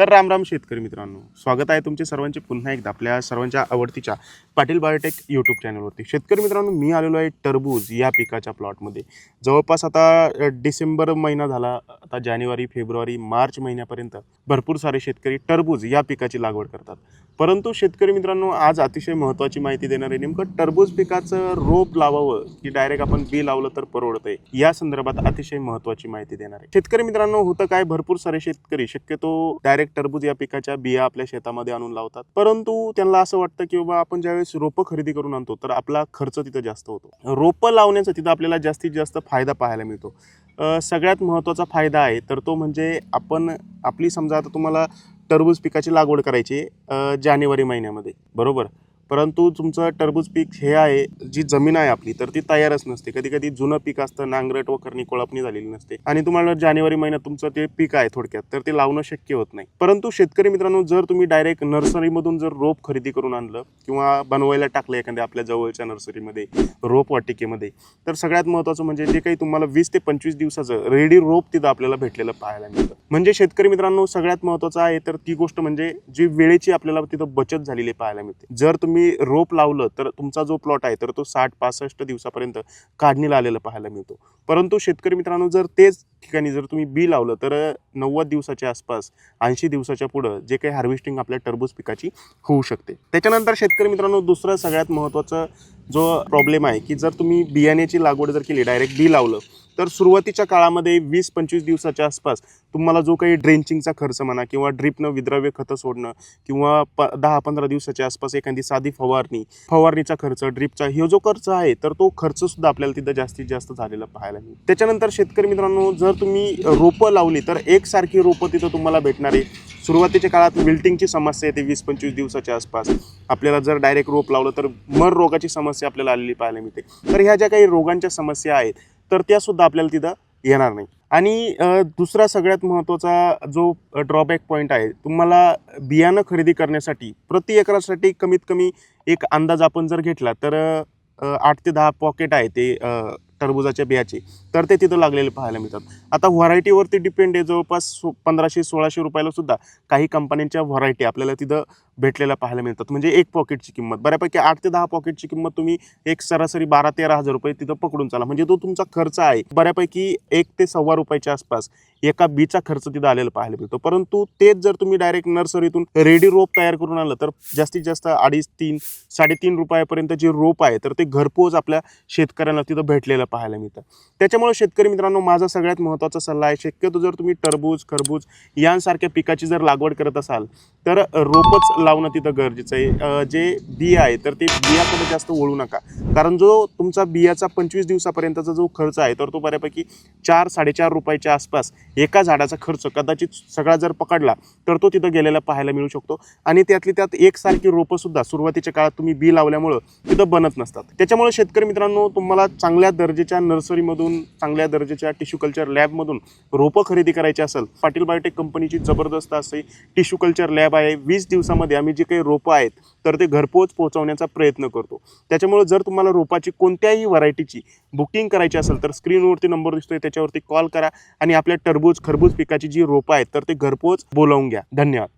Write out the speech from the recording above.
तर राम राम शेतकरी मित्रांनो. स्वागत आहे तुमचे सर्वांचे पुन्हा एकदा आपल्या सर्वांच्या आवडतीच्या पाटील बायोटेक यूट्यूब चॅनलवरती शेतकरी मित्रांनो मी आलेलो आहे टरबूज या पिकाच्या प्लॉटमध्ये जवळपास आता डिसेंबर महिना झाला आता जानेवारी फेब्रुवारी मार्च महिन्यापर्यंत भरपूर सारे शेतकरी टरबूज या पिकाची लागवड करतात. परंतु शेतकरी मित्रांनो आज अतिशय महत्त्वाची माहिती देणार आहे नेमकं टरबूज पिकाचं रोप लावावं की डायरेक्ट आपण बी लावलं तर परवडतंय? या संदर्भात अतिशय महत्त्वाची माहिती देणार. आहे शेतकरी मित्रांनो होतं काय? भरपूर सारे शेतकरी शक्यतो डायरेक्ट टरबूज या पिकाच्या बिया आपल्या शेतामध्ये आणून लावतात. परंतु त्यांना असं वाटतं की बाबा आपण ज्यावेळेस रोपं खरेदी करून आणतो तर आपला खर्च तिथं जास्त होतो. रोपं लावण्याचा तिथं आपल्याला जास्तीत जास्त फायदा पाहायला मिळतो. सगळ्यात महत्त्वाचा फायदा आहे तर तो म्हणजे आपण आपली समजा आता तुम्हाला टरबूज पिकाची लागवड करायची जानेवारी महिन्यामध्ये. बरोबर? परंतु तुमचं टरबूज पीक हे आहे जी जमीन आहे आपली तर ती तयारच नसते. कधी कधी जुनं पीक असतं नांगरट व कोळपणी झालेली नसते. आणि तुम्हाला जानेवारी महिन्यात तुमचं ते पीक आहे थोडक्यात तर ते लावणं शक्य होत नाही. परंतु शेतकरी मित्रांनो जर तुम्ही डायरेक्ट नर्सरीमधून जर रोप खरेदी करून आणलं किंवा बनवायला टाकलं एखाद्या आपल्या जवळच्या नर्सरीमध्ये रोप वाटिकेमध्ये तर सगळ्यात महत्त्वाचं म्हणजे जे काही तुम्हाला वीस ते पंचवीस दिवसाचं रेडी रोप तिथं आपल्याला भेटलेलं पाहायला मिळतं. म्हणजे शेतकरी मित्रांनो सगळ्यात महत्त्वाचं आहे तर ती गोष्ट म्हणजे जी वेळेची आपल्याला तिथं बचत झालेली पाहायला मिळते. जर तुम्ही रोप लावलं तर तुमचा जो प्लॉट आहे तर तो साठ पासष्ट दिवसापर्यंत काढणीला आलेला पाहायला मिळतो. परंतु शेतकरी मित्रांनो जर तेच ठिकाणी जर तुम्ही बी लावलं तर नव्वद दिवसाच्या आसपास ऐंशी दिवसाच्या पुढं जे काही हार्वेस्टिंग आपल्या टरबूज पिकाची होऊ शकते. त्याच्यानंतर शेतकरी मित्रांनो दुसरं सगळ्यात महत्त्वाचं जो प्रॉब्लेम आहे की जर तुम्ही बियाण्याची लागवड जर केली डायरेक्ट बी लावलं तर सुरुवातीच्या काळामध्ये वीस पंचवीस दिवसाच्या आसपास तुम्हाला जो काही ड्रेंचिंगचा खर्च म्हणा किंवा ड्रिपनं विद्राव्य खतं सोडणं किंवा प दहा पंधरा दिवसाच्या आसपास एखादी साधी फवारणी फवारणीचा खर्च ड्रिपचा हे जो खर्च आहे तर तो खर्च सुद्धा आपल्याला तिथं जास्तीत जास्त झालेला पाहायला मिळेल. त्याच्यानंतर शेतकरी मित्रांनो जर तुम्ही रोपं लावली तर एकसारखी रोपं तिथं तुम्हाला भेटणार आहे. सुरुवातीच्या काळात विल्टिंगची समस्या येते वीस पंचवीस दिवसाच्या आसपास. आपल्याला जर डायरेक्ट रोप लावलं तर मर रोगाची समस्या आपल्याला आलेली पाहायला मिळते. तर ह्या ज्या काही रोगांच्या समस्या आहेत तर त्या सुद्धा आपल्याला तिथं येणार नाही. आणि दुसरा सगळ्यात महत्त्वाचा जो ड्रॉबॅक पॉईंट आहे तुम्हाला बियाणं खरेदी करण्यासाठी प्रति एकरासाठी कमीत कमी एक अंदाज आपण जर घेतला तर आठ ते दहा पॉकेट आहे ते टरबुजाच्या बियाचे. तर ते तिथं लागलेले पाहायला मिळतात. आता व्हरायटीवरती डिपेंड आहे जवळपास सो पंधराशे सोळाशे रुपयाला सुद्धा काही कंपन्यांच्या व्हरायटी आपल्याला तिथं भेटलेला पाहायला मिळतात. म्हणजे एक पॉकेटची किंमत. बऱ्यापैकी आठ ते दहा पॉकेटची किंमत तुम्ही एक सरासरी बारा तेरा हजार रुपये तिथं पकडून चाला. म्हणजे तो तुमचा खर्च आहे. बऱ्यापैकी एक ते सव्वा रुपयाच्या आसपास एका बीचा खर्च तिथं आलेला पाहायला मिळतो. परंतु तेच जर तुम्ही डायरेक्ट नर्सरीतून रेडी रोप तयार करून आलं तर जास्तीत जास्त अडीच तीन साडेतीन रुपयापर्यंत जे रोप आहे तर ते घरपोच आपल्या शेतकऱ्यांना तिथं भेटलेलं पाहायला मिळतं. त्याच्यामुळे शेतकरी मित्रांनो माझा सगळ्यात महत्त्वाचा सल्ला आहे शक्यतो जर तुम्ही टरबूज खरबूज यांसारख्या पिकाची जर लागवड करत असाल तर रोपच लावणं तिथं गरजेचं आहे. जे बिया आहे तर ते बियाकडे जास्त वळू नका. कारण जो तुमचा बियाचा पंचवीस दिवसापर्यंतचा जो खर्च आहे तर तो बऱ्यापैकी चार साडेचार रुपयाच्या आसपास एका झाडाचा खर्च कदाचित सगळा जर पकडला तर तो तिथं गेलेला पाहायला मिळू शकतो. आणि त्यातली त्यात एकसारखी रोपंसुद्धा सुरुवातीच्या काळात तुम्ही बी लावल्यामुळं तिथं बनत नसतात. त्याच्यामुळे शेतकरी मित्रांनो तुम्हाला चांगल्या दर्जाच्या नर्सरीमधून चांगल्या दर्जाच्या टिश्यू कल्चर लॅबमधून रोपं खरेदी करायची असेल पाटील बायोटेक कंपनीची जबरदस्त असे टिश्यू कल्चर लॅब आहे. वीस दिवसामध्ये आम्ही जे काही रोपं आहेत तर ते घरपोच पोहोचवण्याचा प्रयत्न करतो. त्याच्यामुळे जर तुम्हाला रोपाची कोणत्याही व्हरायटीची बुकिंग करायची असेल तर स्क्रीनवरती नंबर दिसतोय त्याच्यावरती कॉल करा आणि आपल्या टरबूज खरबूज पिकाची जी रोपं आहेत तर ते घरपोच बोलावून घ्या. धन्यवाद.